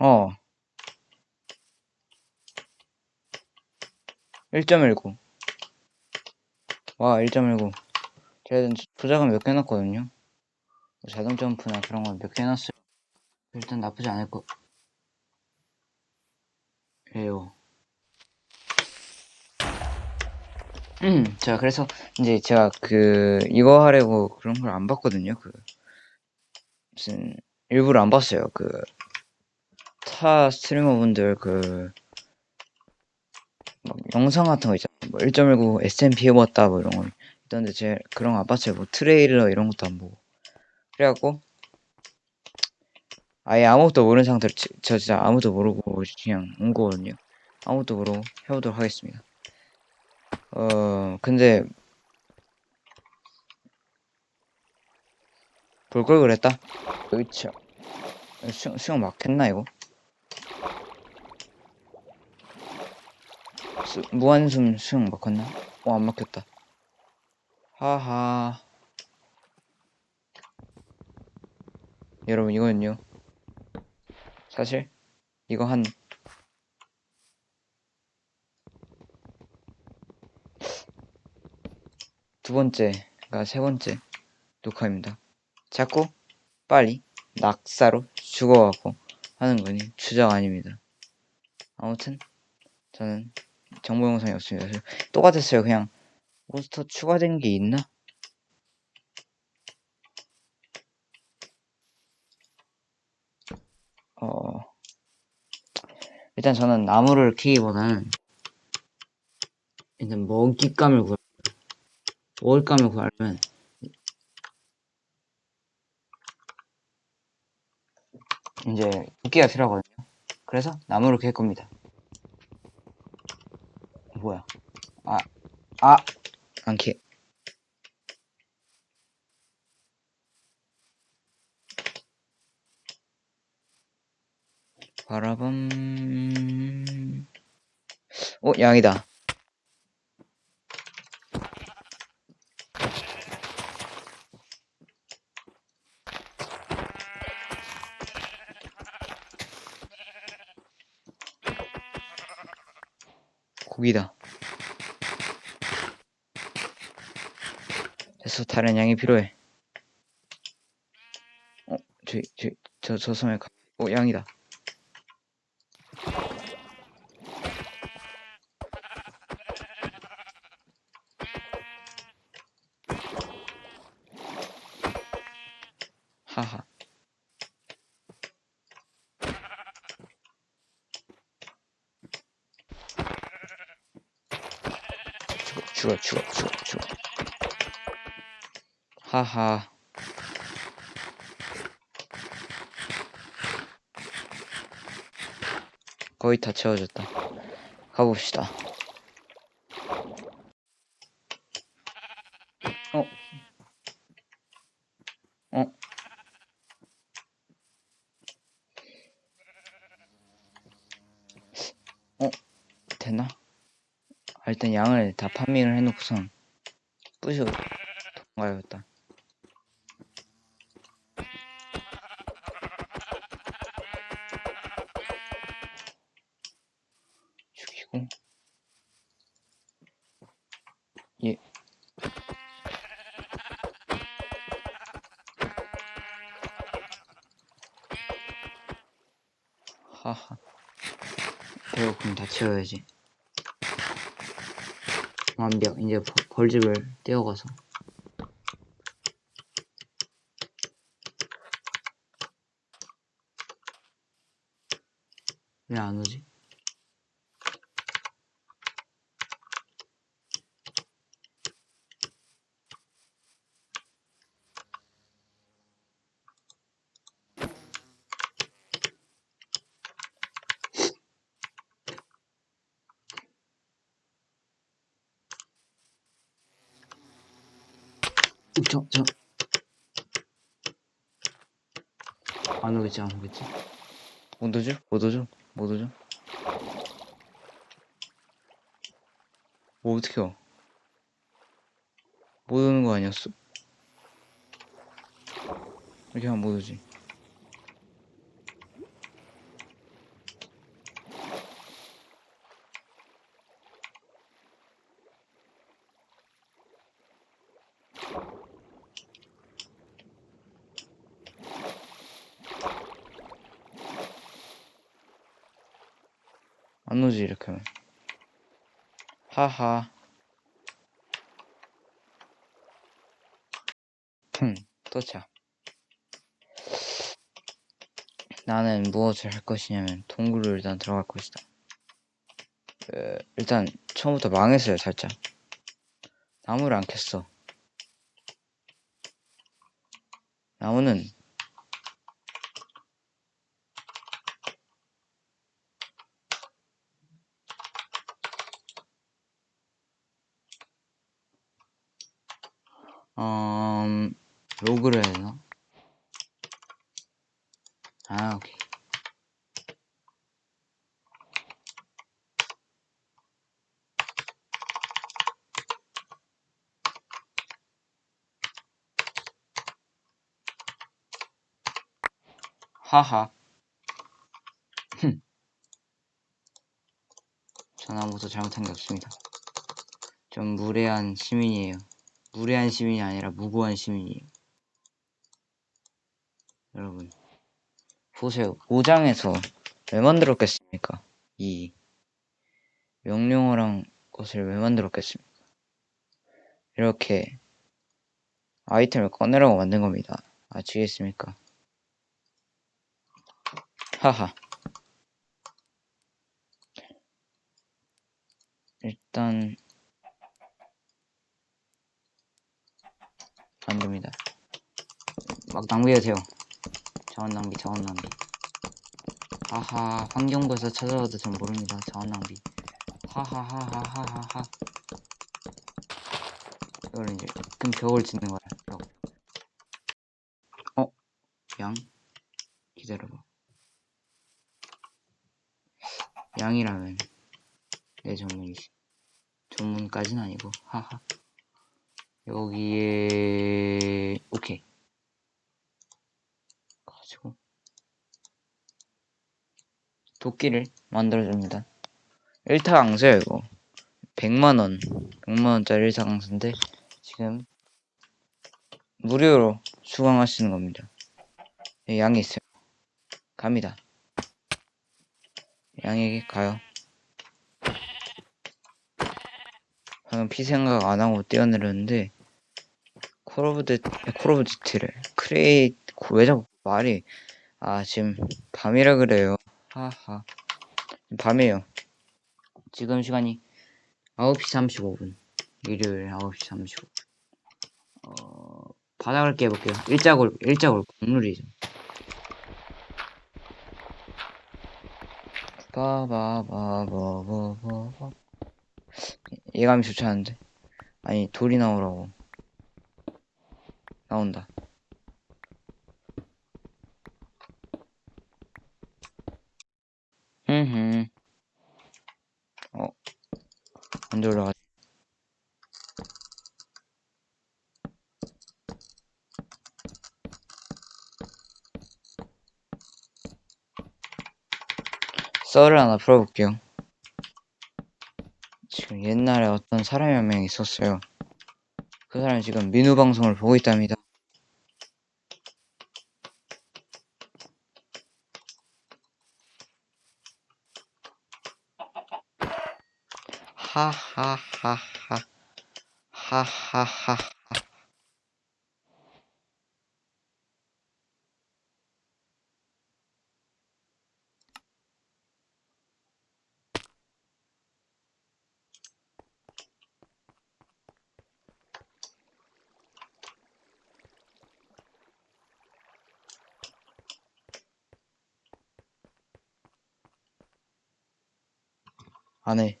어. 1.19. 와, 1.19. 제가 조작은 몇 개 해놨거든요. 뭐 자동 점프나 그런 건몇개 해놨어요. 일단 나쁘지 않을 거. 예요. 음, 자, 그래서 이제 제가 그, 이거 하려고 그런 걸 안 봤거든요. 그, 무슨, 일부러 안 봤어요. 그, 타 스트리머분들 그, 막 영상 같은 거 있잖아요. 뭐 1.19 SMP 해봤다 뭐 이런 거 있던데 제 그런 봤어요. 뭐 트레일러 이런 것도 안 보고. 그래갖고 아예 아무것도 모르는 상태로 지- 저 진짜 아무도 모르고 그냥 온 거거든요. 아무것도 모르고 해보도록 하겠습니다. 어 근데 볼 걸 그랬다. 으차. 수영, 수영 맞겠나 이거? 수, 무한숨 수영 막혔나? 어, 안 막혔다. 하하. 여러분, 이거는요. 사실, 이거 한, 두 번째, 그러니까 세 번째 녹화입니다. 자꾸 빨리 낙사로 죽어가고 하는 거니 주작 아닙니다. 아무튼, 저는 정보 영상이 없습니다. 똑같았어요. 그냥 몬스터 추가된 게 있나? 어 일단 저는 나무를 키기보다는 일단 먹잇감을 구할 먹을감을 구하려면 이제 도끼가 필요하거든요. 그래서 나무를 캘 겁니다. 뭐야? 아, 아, 안 캐. 바라밤. 어, 양이다. 고기다. 됐어, 다른 양이 필요해. 어, 저, 저, 저, 저 섬에 가. 어, 양이다. 하하. 죽어, 죽어, 죽어, 죽어. 하하. 거의 다 채워졌다. 가봅시다. 어? 어? 어? 됐나? 아, 일단 양을 다 판매를 해놓고선 부셔 도망가야겠다. 죽이고 예. 하하. 배고프면 다 채워야지. 완벽. 이제 벌- 벌집을 떼어가서. 왜 안 오지? 저, 저. 안 오겠지, 안 오겠지? 못 오죠? 못 오죠? 못 오죠? 뭐 어떻게 와? 못 오는 거 아니었어? 이렇게 하면 못 오지. 안 오지 이렇게 하면 하하. 흠 도착 나는 무엇을 할 것이냐면 동굴을 일단 들어갈 것이다. 에, 일단 처음부터 망했어요 살짝. 나무를 안 캤어. 나무는 음, 로 그를 해야 되나? 아, 오케이. 하하. 흠. 전 아무것도 잘못한 게 없습니다. 좀 무례한 시민이에요. 무례한 시민이 아니라 무고한 시민이에요. 여러분. 보세요. 5장에서 왜 만들었겠습니까? 이 명령어랑 것을 왜 만들었겠습니까? 이렇게 아이템을 꺼내라고 만든 겁니다. 아시겠습니까? 하하. 일단 안 됩니다. 막 낭비하세요. 자원 낭비, 자원 낭비. 하하, 환경부에서 찾아와도 전 모릅니다. 자원 낭비. 하하하하하하하. 이걸 이제 큰 벽을 짓는 거야. 벽. 어? 양? 기다려봐. 양이라면 내 전문이지. 전문까진 아니고, 하하. 여기에, 오케이. 가지고, 도끼를 만들어줍니다. 1타 강세요, 이거. 100만원. 100만원짜리 1타 강세인데, 지금, 무료로 수강하시는 겁니다. 여기 양이 있어요. 갑니다. 양에게 가요. 방금 피 생각 안 하고 뛰어내렸는데 콜 오브 드콜 오브 듀티를 크레이 왜 자꾸 말이 아 지금 밤이라 그래요. 하하. 밤이에요. 지금 시간이 9시 35분. 일요일 9시 35분. 어 바닥을 깨볼게요. 일자골 일자골 국룰이죠. 바바바바바바 예감이 좋지 않은데? 아니 돌이 나오라고. 나온다 흠흠 어 올라가 썰을 하나 풀어볼게요 지금 옛날에 어떤 사람이 한 명 있었어요. 그 사람이 지금 민우 방송을 보고 있답니다. 하하하 하. 하하하 안 해